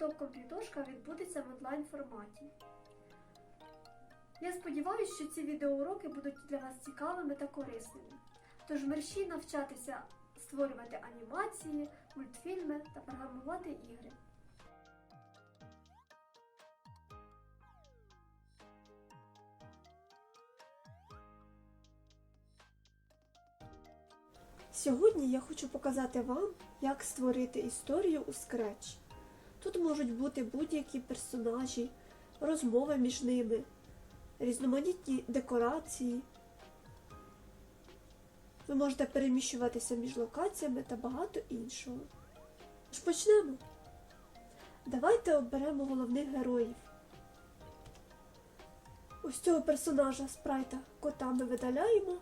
гурток комп'ютершка відбудеться в онлайн форматі. Я сподіваюся, що ці відеоуроки будуть для вас цікавими та корисними. Тож мерщій навчатися створювати анімації, мультфільми та програмувати ігри. Сьогодні я хочу показати вам, як створити історію у Scratch. Тут можуть бути будь-які персонажі, розмови між ними, різноманітні декорації. Ви можете переміщуватися між локаціями та багато іншого. Тож почнемо. Давайте оберемо головних героїв. Ось цього персонажа спрайта кота ми видаляємо.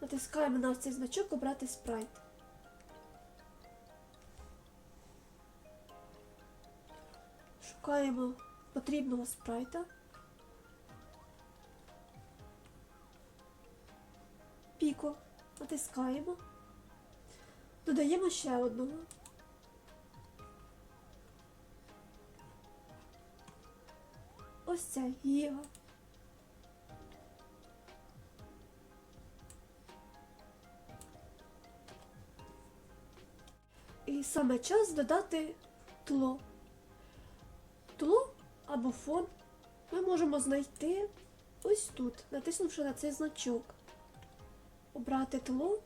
Натискаємо на цей значок обрати спрайт. Шукаємо потрібного спрайта. Піко. Натискаємо. Додаємо ще одного. Ось це Гіга. І саме час додати тло. Тло або фон ми можемо знайти ось тут, натиснувши на цей значок. Обрати тло.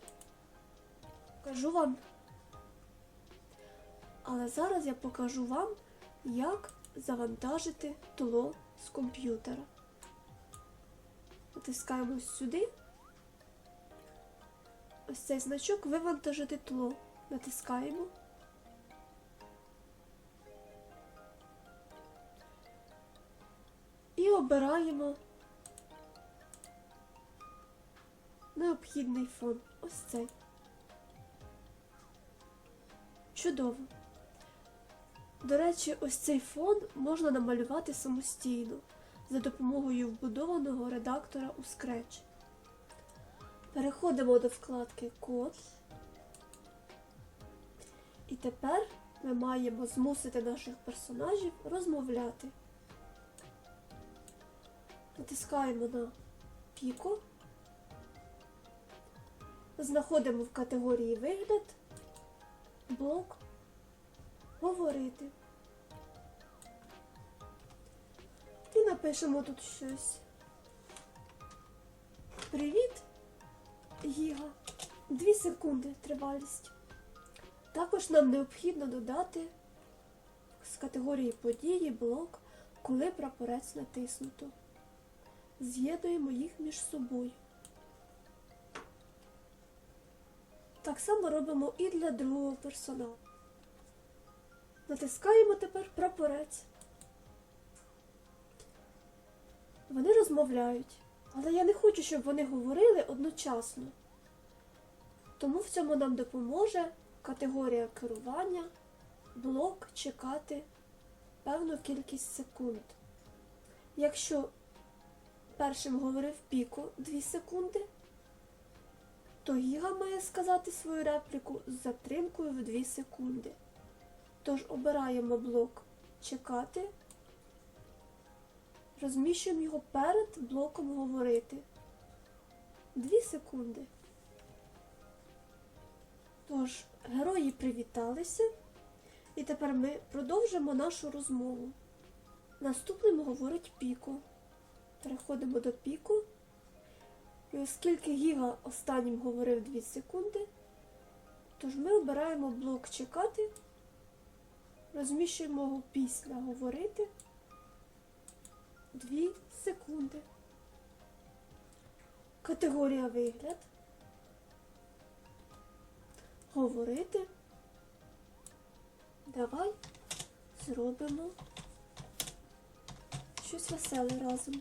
Покажу вам. Але зараз я покажу вам, як завантажити тло з комп'ютера. Натискаємо сюди. Ось цей значок вивантажити тло. Натискаємо. Обираємо необхідний фон. Ось цей. Чудово. До речі, ось цей фон можна намалювати самостійно за допомогою вбудованого редактора у Scratch. Переходимо до вкладки Код. І тепер ми маємо змусити наших персонажів розмовляти. Натискаємо на Піко. Знаходимо в категорії Вигляд, блок, Говорити. І напишемо тут щось. Привіт, Гіга. Дві секунди тривалість. Також нам необхідно додати з категорії події блок, коли прапорець натиснуто. З'єднуємо їх між собою. Так само робимо і для другого персонажа. Натискаємо тепер прапорець. Вони розмовляють, але я не хочу, щоб вони говорили одночасно. Тому в цьому нам допоможе категорія керування, блок чекати певну кількість секунд. Якщо першим говорив піко 2 секунди, то Гіга має сказати свою репліку з затримкою в 2 секунди. Тож обираємо блок чекати, розміщуємо його перед блоком говорити. 2 секунди. Тож, герої привіталися, і тепер ми продовжимо нашу розмову. Наступним говорить Піко. Переходимо до Піко. І оскільки Гіга останнім говорив 2 секунди, тож ми обираємо блок чекати, розміщуємо його після говорити 2 секунди. Категорія вигляд. Говорити. Давай зробимо щось веселе разом.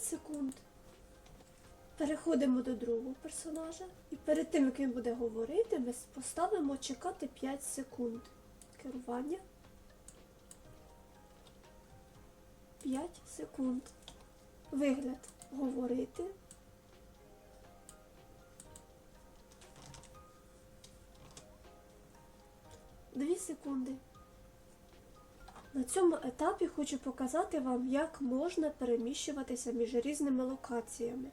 5 секунд. Переходимо до другого персонажа. І перед тим, як він буде говорити, ми поставимо чекати 5 секунд. Керування. 5 секунд. Вигляд говорити. Дві секунди. На цьому етапі хочу показати вам, як можна переміщуватися між різними локаціями.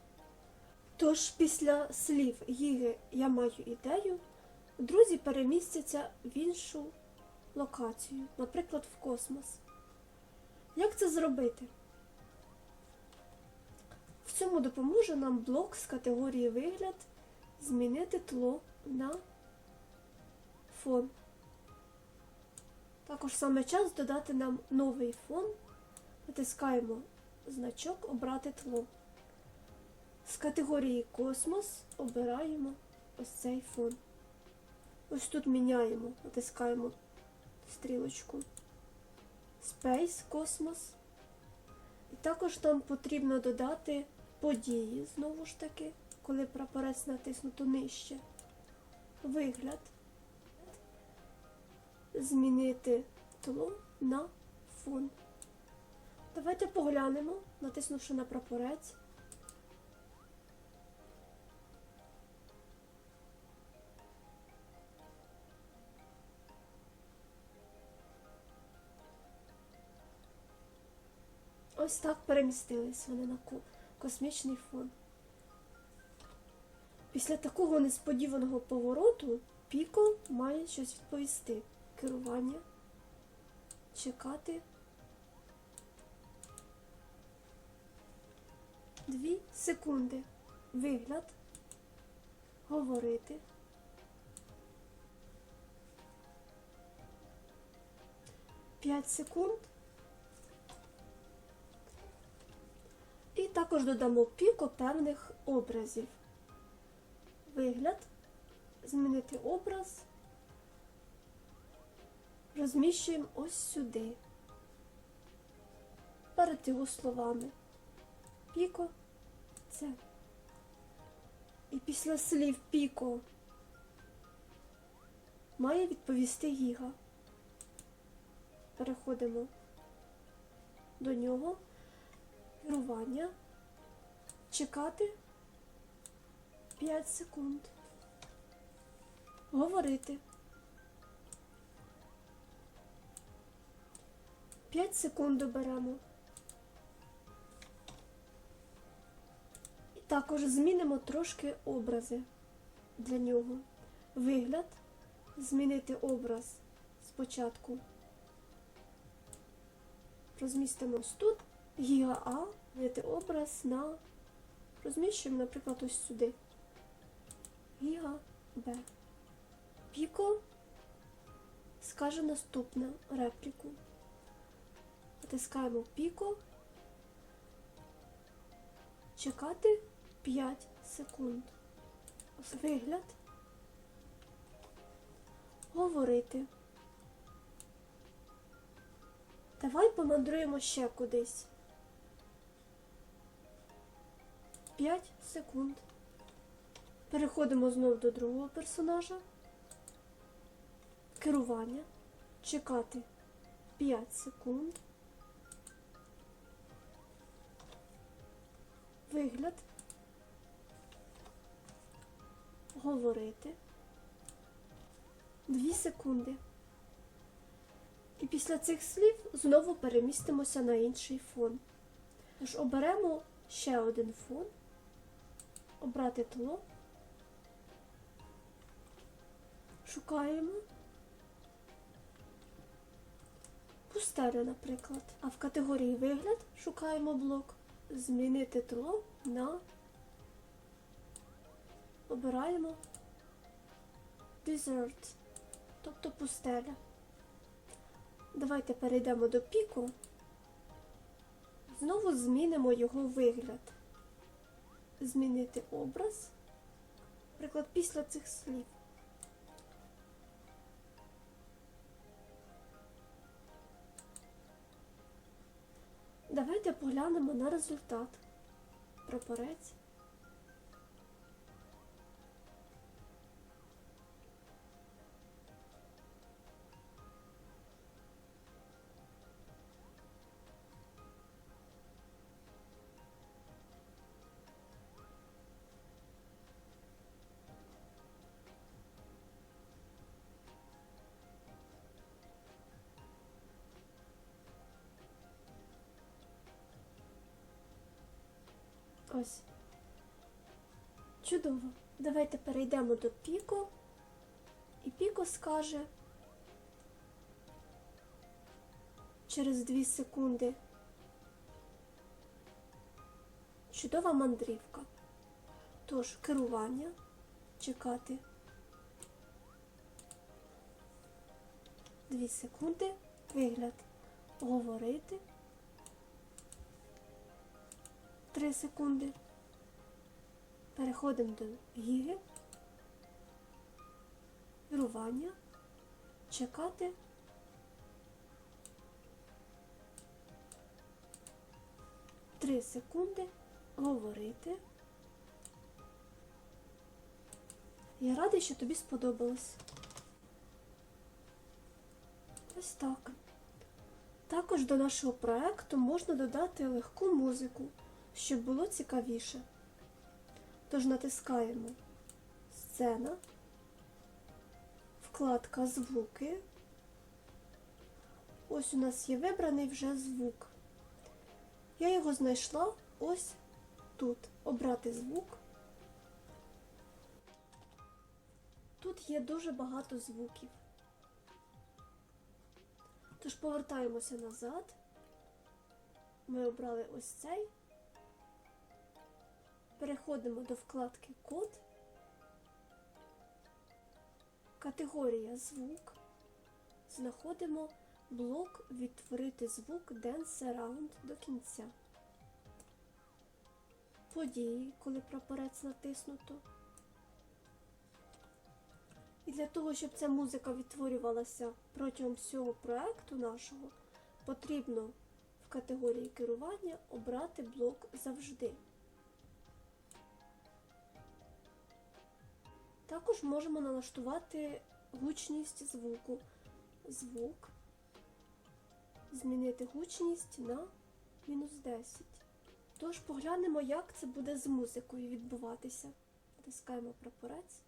Тож після слів Гіги Я маю ідею, друзі перемістяться в іншу локацію, наприклад, в космос. Як це зробити? В цьому допоможе нам блок з категорії вигляд змінити тло на фон. Також саме час додати нам новий фон. Натискаємо значок Обрати тло. З категорії Космос обираємо ось цей фон. Ось тут міняємо, натискаємо стрілочку Space Космос. І також нам потрібно додати події, знову ж таки, коли прапорець натиснуто нижче. Вигляд. Змінити тло на фон. Давайте поглянемо, натиснувши на прапорець. Ось так перемістились вони на космічний фон. Після такого несподіваного повороту Піко має щось відповісти. Керування, чекати. Дві секунди. Вигляд. Говорити. П'ять секунд. І також додамо піко певних образів. Вигляд, змінити образ, розміщуємо ось сюди, перед його словами. Піко це. І після слів піко має відповісти Гіга. Переходимо до нього керування, чекати 5 секунд, говорити. 5 секунд беремо. І також змінимо трошки образи для нього. Вигляд, змінити образ спочатку. Розмістимо ось тут. Гіга А, змінити образ на розміщуємо, наприклад, ось сюди. Гіга Б. Піко скаже наступну репліку. Натискаємо піко. Чекати 5 секунд. Вигляд. Говорити. Давай помандруємо ще кудись. 5 секунд. Переходимо знову до другого персонажа. Керування. Чекати 5 секунд. Вигляд. Говорити. 2 секунди. І після цих слів знову перемістимося на інший фон. Тож оберемо ще один фон, обрати тло, шукаємо пустелю, наприклад. А в категорії вигляд шукаємо блок Змінити тло на обираємо Desert, тобто пустеля. Давайте перейдемо до піку. Знову змінимо його вигляд. Змінити образ. Наприклад, після цих слів. Давайте поглянемо на результат. Прапорець. Якась. Чудово. Давайте перейдемо до Піко. І Піко скаже через 2 секунди. Чудова мандрівка. Тож керування чекати. 2 секунди. Вигляд. Говорити. 3 секунди. Переходимо до гіги. Керування. Чекати. Три секунди. Говорити. Я радий, що тобі сподобалось. Ось так. Також до нашого проекту можна додати легку музику, щоб було цікавіше. Тож натискаємо Сцена, вкладка Звуки. Ось у нас є вибраний вже звук. Я його знайшла ось тут. Обрати звук. Тут є дуже багато звуків. Тож повертаємося назад. Ми обрали ось цей. Переходимо до вкладки Код. Категорія звук. Знаходимо блок Відтворити звук Dance Surround до кінця. Події, коли прапорець натиснуто. І для того, щоб ця музика відтворювалася протягом всього проекту нашого, потрібно в категорії керування обрати блок завжди. Також можемо налаштувати гучність звуку. Звук. Змінити гучність на мінус 10. Тож поглянемо, як це буде з музикою відбуватися. Натискаємо прапорець.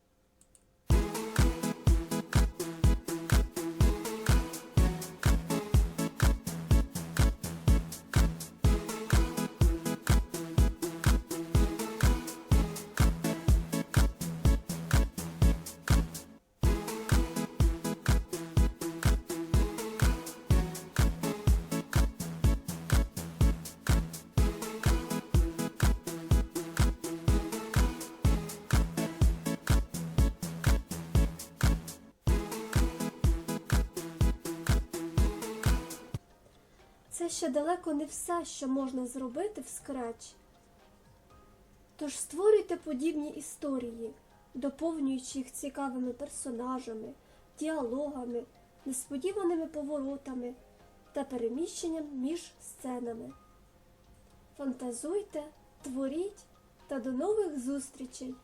Це ще далеко не все, що можна зробити в Scratch. Тож створюйте подібні історії, доповнюючи їх цікавими персонажами, діалогами, несподіваними поворотами та переміщенням між сценами. Фантазуйте, творіть та до нових зустрічей!